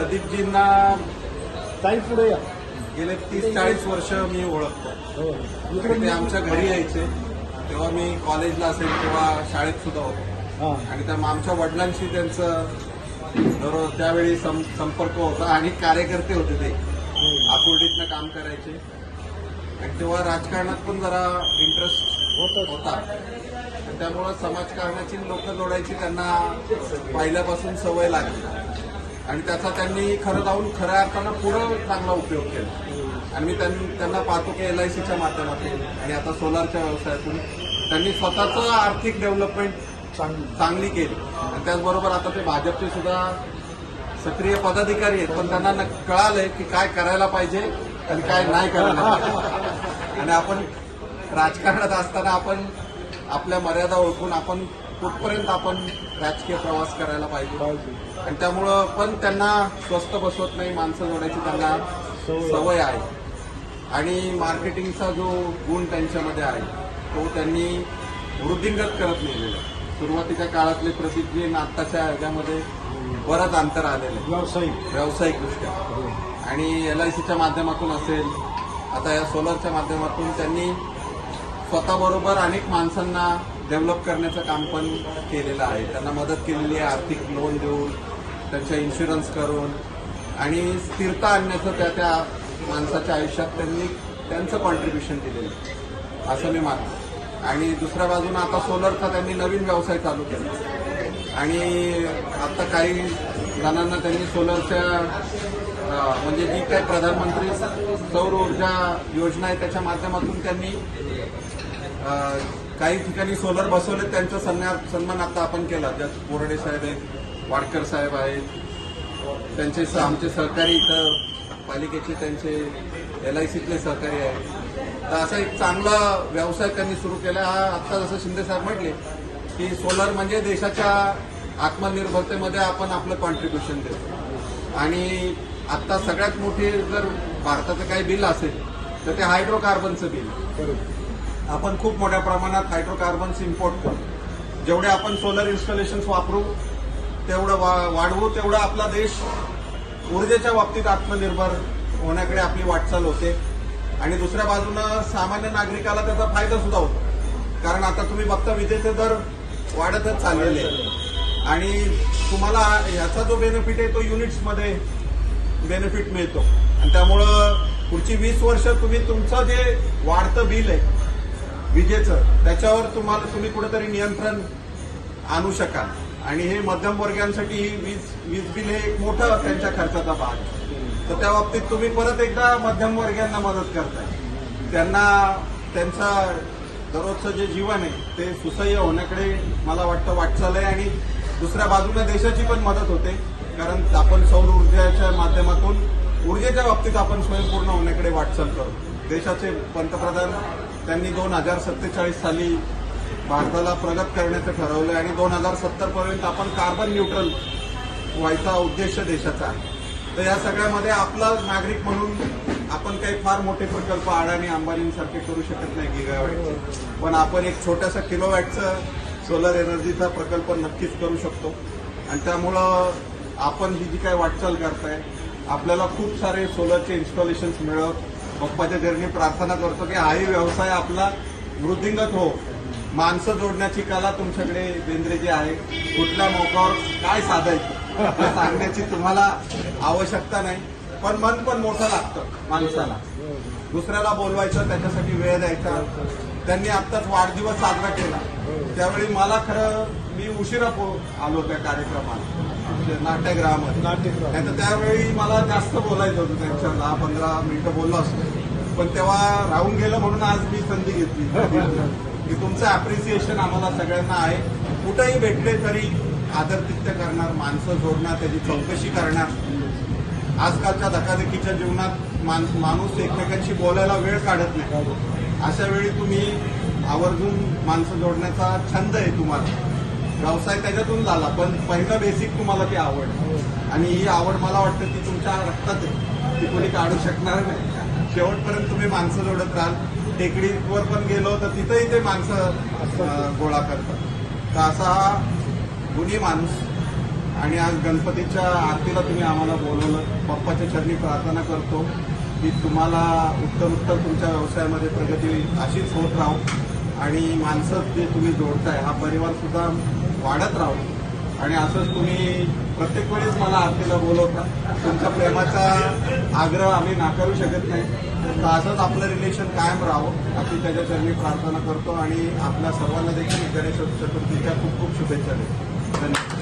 प्रदीपजींना ताई पुढे या. गेले तीस चाळीस वर्ष मी ओळखतो. हो. आणि ते आमच्या घरी यायचे. तेव्हा मी कॉलेजला असेल किंवा शाळेत सुद्धा होतो. हा. आणि त्या आमच्या वडिलांशी त्यांचं दररोज त्यावेळी संपर्क होता आणि कार्यकर्ते होते ते. आकुर्डीतनं काम करायचे. आणि तेव्हा राजकारणात पण जरा इंटरेस्ट. होता. त्यामुळं समाजकारणाची लोक जोडायची त्यांना पहिल्यापासून सवय लागली. आणि त्याचा त्यांनी खरं जाऊन खऱ्या अर्थानं पुढं चांगला उपयोग केला. आणि मी त्यां- त्यांना पाहतो की एल आय सीच्या माध्यमातून आणि आता सोलारच्या व्यवसायातून त्यांनी स्वतःचं आर्थिक डेव्हलपमेंट चांगली. केली. आणि त्याचबरोबर आता ते भाजपचे सुद्धा सक्रिय पदाधिकारी आहेत पण त्यांना कळालंय की काय करायला पाहिजे आणि काय नाही करायला पाहिजे. आणि आपण राजकारणात असताना आपण आपल्या मर्यादा ओळखून आपण कुठपर्यंत आपण राजकीय प्रवास करायला पाहिजे. आणि त्यामुळं पण त्यांना स्वस्त बसवत नाही माणसं जोडायची त्यांना सवय. आहे. आणि मार्केटिंगचा जो गुण त्यांच्यामध्ये आहे तो त्यांनी वृद्धिंगत करत नाही सुरुवातीच्या काळातले आणि आत्ताच्या ह्याच्यामध्ये बरंच अंतर आलेलं आहे. व्यावसायिक. व्यावसायिकदृष्ट्या. आणि एल आय सीच्या माध्यमातून असेल आता या सोलरच्या माध्यमातून त्यांनी स्वतःबरोबर अनेक माणसांना डेव्हलप करण्याचं काम पण केलेलं आहे. त्यांना मदत केलेली आहे आर्थिक लोन देऊन त्यांच्या इन्शुरन्स करून. आणि स्थिरता आणण्याचं त्या त्या माणसाच्या आयुष्यात त्यांनी त्यांचं कॉन्ट्रीब्युशन दिलेलं असं मी मानतो. आणि दुसऱ्या बाजूनं आता सोलरचा त्यांनी नवीन व्यवसाय चालू केला. आणि आता काही जणांना त्यांनी सोलरच्या म्हणजे जी काही प्रधानमंत्री सौर ऊर्जा योजना आहे त्याच्या माध्यमातून त्यांनी काही ठिकाणी सोलर बसवले त्यांचा सन्मान सन्मान आता आपण केला. ज्यात बोर्डे साहेब आहेत वाडकर साहेब आहेत त्यांचे स- आमचे सहकारी इथं पालिकेचे त्यांचे एल आय सीतले सहकारी आहेत. तर असा एक चांगला व्यवसाय त्यांनी सुरू केला. हा आत्ता जसं शिंदे साहेब म्हटले की सोलर म्हणजे देशाच्या आत्मनिर्भरतेमध्ये आपण आपलं कॉन्ट्रीब्युशन देतो. आणि आत्ता सगळ्यात मोठी जर भारताचं काही बिल असेल तर ते हायड्रोकार्बनचं बिल. बरोबर. आपण खूप मोठ्या प्रमाणात हायड्रोकार्बन्स इम्पोर्ट करू. जेवढे आपण सोलर इन्स्टॉलेशन्स वापरू तेवढं वा- वाढवू तेवढा आपला देश ऊर्जेच्या बाबतीत आत्मनिर्भर होण्याकडे आपली वाटचाल होते. आणि दुसऱ्या बाजूनं सामान्य नागरिकाला त्याचा फायदा सुद्धा होतो. कारण आता तुम्ही बघता विजेचे दर वाढतच चाललेले आणि तुम्हाला ह्याचा जो बेनिफिट आहे तो युनिट्समध्ये बेनिफिट मिळतो. आणि त्यामुळं पुढची वीस वर्ष तुम्ही तुमचं जे वाढतं बिल आहे विजेचं. त्याच्यावर तुम्हाला तुम्ही कुठेतरी नियंत्रण आणू शकाल. आणि हे मध्यमवर्गीयांसाठी ही वीज वीज बिल हे एक मोठं त्यांच्या खर्चाचा भाग आहे. तर त्या बाबतीत तुम्ही परत एकदा मध्यमवर्गीयांना मदत करताय. त्यांना त्यांचा दररोजचं जे जीवन आहे ते सुसह्य होण्याकडे मला वाटतं वाटचाल आहे आणि दुसऱ्या बाजूने देशाची पण मदत होते. कारण आपण सौर ऊर्जेच्या माध्यमातून ऊर्जेच्या बाबतीत आपण स्वयंपूर्ण होण्याकडे वाटचाल करू. देशाचे पंतप्रधान त्यांनी दोन हजार सत्तेचाळीस साली भारताला प्रगत करण्याचं ठरवलं आणि दोन हजार सत्तर पर्यंत आपण कार्बन न्यूट्रल व्हायचा उद्देश देशाचा आहे. तर या सगळ्यामध्ये आपला नागरिक म्हणून आपण काही फार मोठे प्रकल्प अडाणी अंबानींसारखे करू शकत नाही गिगावॅटचे पण आपण एक छोटासा किलोवॅटचं सोलर एनर्जीचा प्रकल्प नक्कीच करू शकतो. आणि त्यामुळं आपण ही जी काही वाटचाल करताय आपल्याला खूप सारे सोलरचे इन्स्टॉलेशन्स मिळत पप्पाच्या चरणी प्रार्थना करतो की हाही व्यवसाय आपला वृद्धिंगत हो. माणसं जोडण्याची कला तुमच्याकडे बेंद्रेजी आहे. कुठल्या मोकावर काय साधायचं? सांगण्याची तुम्हाला आवश्यकता नाही. पण मन पण मोठं लागतं माणसाला. दुसऱ्याला बोलवायचं त्याच्यासाठी वेळ द्यायचा. त्यांनी आत्ताच वाढदिवस साजरा केला. त्यावेळी मला खरं मी उशिरा पो- आलो त्या कार्यक्रमाला. नाट्यगृहामध्ये नाट्यगृह. नाही तर त्यावेळी मला जास्त बोलायचं होतं त्यांच्या दहा पंधरा मिनिटं बोललो असतो. पण तेव्हा राहून गेलं म्हणून आज मी संधी घेतली. की तुमचं अप्रिसिएशन आम्हाला सगळ्यांना आहे. कुठंही भेटले तरी आदरतित्य करणार माणसं जोडणार त्याची चौकशी करणार. आजकालच्या धकाधकीच्या जीवनात माणूस एकमेकांशी बोलायला वेळ काढत नाही. अशा वेळी तुम्ही आवर्जून माणसं जोडण्याचा छंद आहे तुम्हाला. व्यवसाय त्याच्यातून झाला पण पहिलं बेसिक तुम्हाला ती आवड. आणि ही आवड मला वाटतं ती तुमच्या रक्तात आहे. ती कोणी काढू शकणार नाही. शेवटपर्यंत तुम्ही माणसं जोडत राहाल. टेकडीवर पण गेलो तर तिथंही ते माणसं गोळा करतात. तर असा हा गुणी माणूस. आणि आज गणपतीच्या आरतीला तुम्ही आम्हाला बोलवलं. बाप्पाच्या चरणी प्रार्थना करतो. की तुम्हाला उत्तर उत्तर तुमच्या व्यवसायामध्ये प्रगती अशीच होत राहो. आणि माणसं जे तुम्ही जोडताय हा परिवार सुद्धा वाढत राहो. आणि असंच तुम्ही प्रत्येक वेळेस मला आरतीला बोलवता. तुमच्या प्रेमाचा आग्रह आम्ही नाकारू शकत नाही. तर असंच आपलं रिलेशन कायम राहावं. अशी त्याच्या मी प्रार्थना करतो आणि आपल्या सर्वांना देखील गणेश चतुर्थीच्या खूप खूप शुभेच्छा देतो. धन्यवाद.